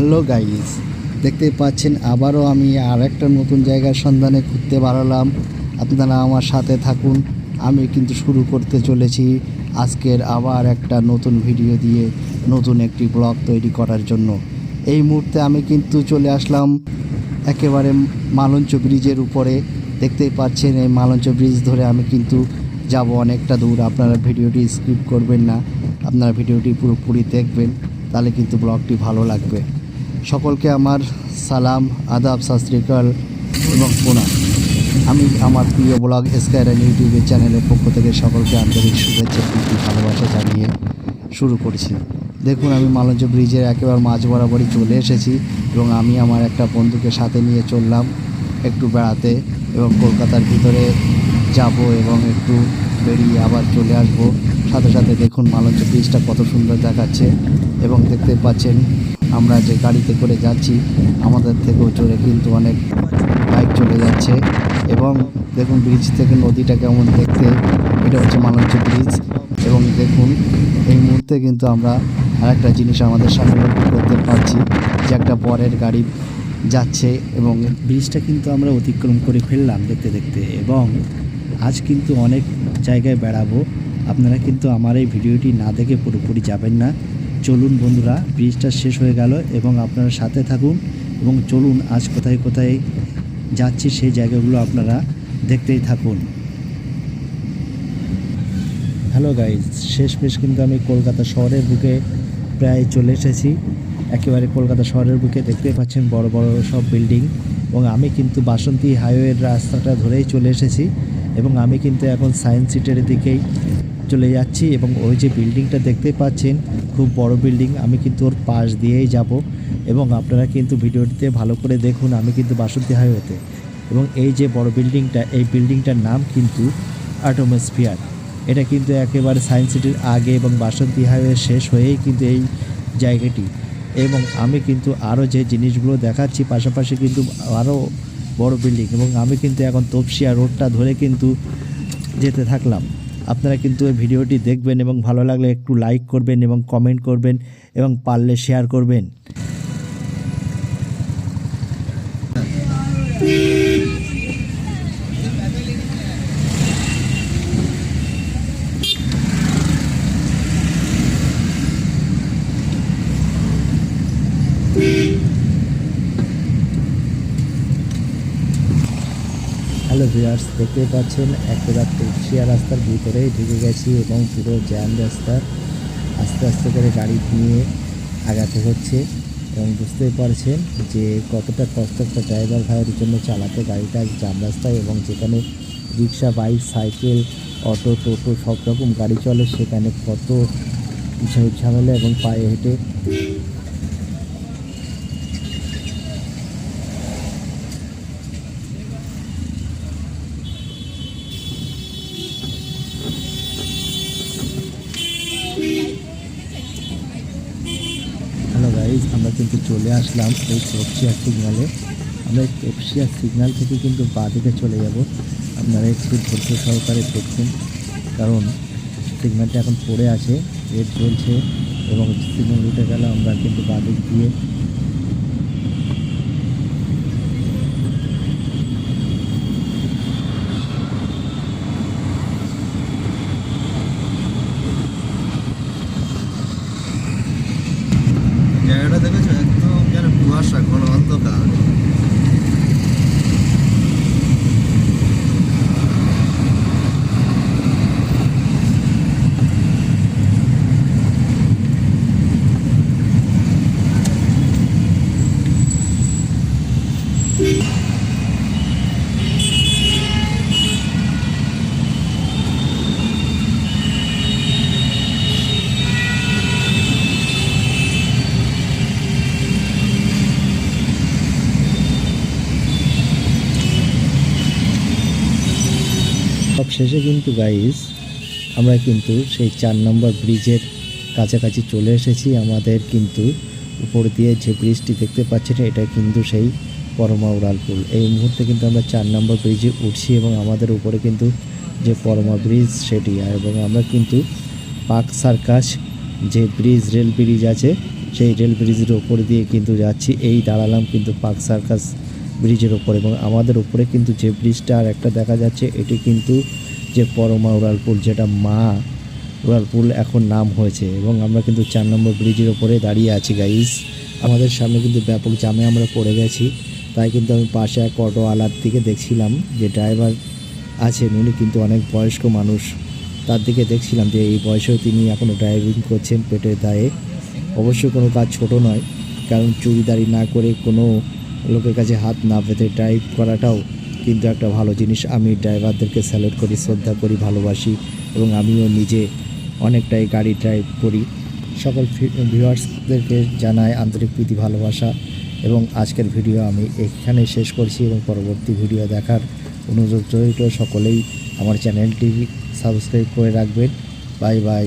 Hello guys দেখতে পাচ্ছেন আবারও আমি আর একটা নতুন জায়গার সন্ধানে ঘুরতে বাড়ালাম। আপনারা আমার সাথে থাকুন। আমি কিন্তু শুরু করতে চলেছি আজকের আবার একটা নতুন ভিডিও দিয়ে, নতুন একটি ব্লগ তৈরি করার জন্য। এই মুহূর্তে আমি কিন্তু চলে আসলাম একেবারে মালঞ্চ ব্রিজের উপরে। দেখতেই পাচ্ছেন এই মালঞ্চ ব্রিজ ধরে আমি কিন্তু যাব অনেকটা দূর। আপনারা ভিডিওটি স্কিপ করবেন না। আপনারা ভিডিওটি পুরোপুরি দেখবেন। তাহলে কিন্তু ব্লগটি ভালো লাগবে। সকলকে আমার সালাম, আদাব শাস্ত্রীকাল এবং প্রণাম। আমি আমার প্রিয় ব্লগ স্কাইরান ইউটিউবের চ্যানেলের পক্ষ থেকে সকলকে আন্তরিক শুভেচ্ছা, প্রীতি, ভালোবাসা জানিয়ে শুরু করছি। দেখুন, আমি মালঞ্চ ব্রিজের একেবারে মাঝ বরাবরই চলে এসেছি এবং আমি আমার একটা বন্ধুকে সাথে নিয়ে চললাম একটু বেড়াতে এবং কলকাতার ভিতরে যাব এবং একটু বেরিয়ে আবার চলে আসব। সাথে সাথে দেখুন, মালঞ্চ ব্রিজটা কত সুন্দর দেখাচ্ছে এবং দেখতে পাচ্ছেন আমরা যে গাড়িতে করে যাচ্ছি, আমাদের থেকেও জোরে কিন্তু অনেক বাইক চলে যাচ্ছে। এবং দেখুন ব্রিজ থেকে নদীটা কেমন দেখতে, এটা হচ্ছে মালঞ্চ ব্রিজ এবং দেখুন, এই মুহূর্তে কিন্তু আমরা আরেকটা জিনিস আমাদের সামনে লক্ষ্য করতে পারছি, যে একটা পরের গাড়ি যাচ্ছে এবং ব্রিজটা কিন্তু আমরা অতিক্রম করে ফেললাম দেখতে দেখতে। এবং আজ কিন্তু অনেক জায়গায় বেড়াবো। আপনারা কিন্তু আমার এই ভিডিওটি না দেখে পুরোপুরি যাবেন না। চলুন বন্ধুরা, ব্রিজটা শেষ হয়ে গেল এবং আপনারা সাথে থাকুন এবং চলুন আজ কোথায় কোথায় যাচ্ছি সেই জায়গাগুলো আপনারা দেখতেই থাকুন। হ্যালো গাইজ শেষমেশ কিন্তু আমি কলকাতা শহরের বুকে প্রায় চলে এসেছি। একেবারে কলকাতা শহরের বুকে দেখতে পাচ্ছেন বড় বড় সব বিল্ডিং এবং আমি কিন্তু বাসন্তী হাইওয়ের রাস্তাটা ধরেই চলে এসেছি এবং আমি কিন্তু এখন সায়েন্স সিটির দিকেই চলে যাচ্ছি এবং ওই যে বিল্ডিংটা দেখতে পাচ্ছেন খুব বড় বিল্ডিং, আমি কিন্তু ওর পাশ দিয়েই যাব এবং আপনারা কিন্তু ভিডিওটিতে ভালো করে দেখুন আমি কিন্তু বাসন্তী হাইওয়েতে। এবং এই যে বড় বিল্ডিংটা, এই বিল্ডিংটার নাম কিন্তু অ্যাটোমোস্ফিয়ার এটা কিন্তু একেবারে সায়েন্স সিটির আগে এবং বাসন্তী হাইওয়ে শেষ হয়েই কিন্তু এই জায়গাটি। এবং আমি কিন্তু আরও যে জিনিসগুলো দেখাচ্ছি, পাশাপাশি কিন্তু আরও বড় বিল্ডিং এবং আমি কিন্তু এখন তপসিয়া রোডটা ধরে কিন্তু যেতে থাকলাম। আপনারা কিন্তু এই ভিডিওটি দেখবেন এবং ভালো লাগলে একটু লাইক করবেন এবং কমেন্ট করবেন এবং পারলে শেয়ার করবেন। হ্যালো ভিউয়ার্স দেখতে পাচ্ছেন। একেবারে তুলসিয়া রাস্তার ভিতরেই ঢুকে গেছি এবং পুরো জ্যাম রাস্তা আস্তে আস্তে করে গাড়ি নিয়ে আগাতে হচ্ছে এবং বুঝতেই পারছেন যে কতটা কষ্ট একটা ড্রাইভার ভাইয়ের জন্য চালাতে গাড়িটা জ্যাম রাস্তায় এবং যেখানে রিক্সা বাইক সাইকেল অটো টোটো সব রকম গাড়ি চলে সেখানে কত ঝামেলা এবং পায়ে হেঁটে কিন্তু চলে আসলাম এই তপসিয়া সিগনালে আমরা এই সিগনাল থেকে কিন্তু বাঁদিকে চলে যাব। আপনারা একটু ধৈর্য সহকারে দেখছেন কারণ সিগনালটা এখন পড়ে আছে রেড চলছে এবং সিগনাল উঠে গেলে, আমরা কিন্তু বাঁদিক দিয়ে শেষে কিন্তু গাইজ আমরা কিন্তু সেই চার নম্বর ব্রিজের কাছাকাছি চলে এসেছি। আমাদের কিন্তু উপর দিয়ে যে ব্রিজটি দেখতে পাচ্ছেন, এটা কিন্তু সেই পরমা উড়ালপুল এই মুহূর্তে কিন্তু আমরা চার নম্বর ব্রিজে উঠছি এবং আমাদের উপরে কিন্তু যে পরমা ব্রিজ সেটি। এবং আমরা কিন্তু পার্ক সার্কাস যে ব্রিজ রেল ব্রিজ আছে, সেই রেল ব্রিজের ওপর দিয়ে কিন্তু যাচ্ছি। এই দাঁড়ালাম কিন্তু পার্ক সার্কাস ব্রিজের ওপর এবং আমাদের উপরে কিন্তু যে ব্রিজটা আর একটা দেখা যাচ্ছে, এটি কিন্তু যে পরমা উড়ালপুল যেটা মা উড়ালপুল এখন নাম হয়েছে। এবং আমরা কিন্তু চার নম্বর ব্রিজের ওপরে দাঁড়িয়ে আছি গাইজ আমাদের সামনে কিন্তু ব্যাপক জামে আমরা পড়ে গেছি। তাই কিন্তু আমি পাশে এক অটোওয়ালার দিকে দেখছিলাম যে ড্রাইভার আছেন। উনি কিন্তু অনেক বয়স্ক মানুষ। তার দিকে দেখছিলাম যে এই বয়সেও তিনি এখনও ড্রাইভিং করছেন পেটের দায়ে। অবশ্যই কোনো কাজ ছোট নয়, কারণ চুরিদারি না করে কোনো লোকের কাছে হাত না পেতে ড্রাইভ করাটাও কিন্তু একটা ভালো জিনিস। আমি ড্রাইভারদেরকে স্যালুট করি, শ্রদ্ধা করি, ভালোবাসি এবং আমিও নিজে অনেকটাই গাড়ি ড্রাইভ করি। সকল ভিউয়ার্সদেরকে জানাই আন্তরিক প্রীতি, ভালোবাসা। এবং আজকের ভিডিও আমি এখানে শেষ করছি এবং পরবর্তী ভিডিও দেখার অনুরোধ রইল সকলেই আমার চ্যানেলটি সাবস্ক্রাইব করে রাখবেন। Bye bye.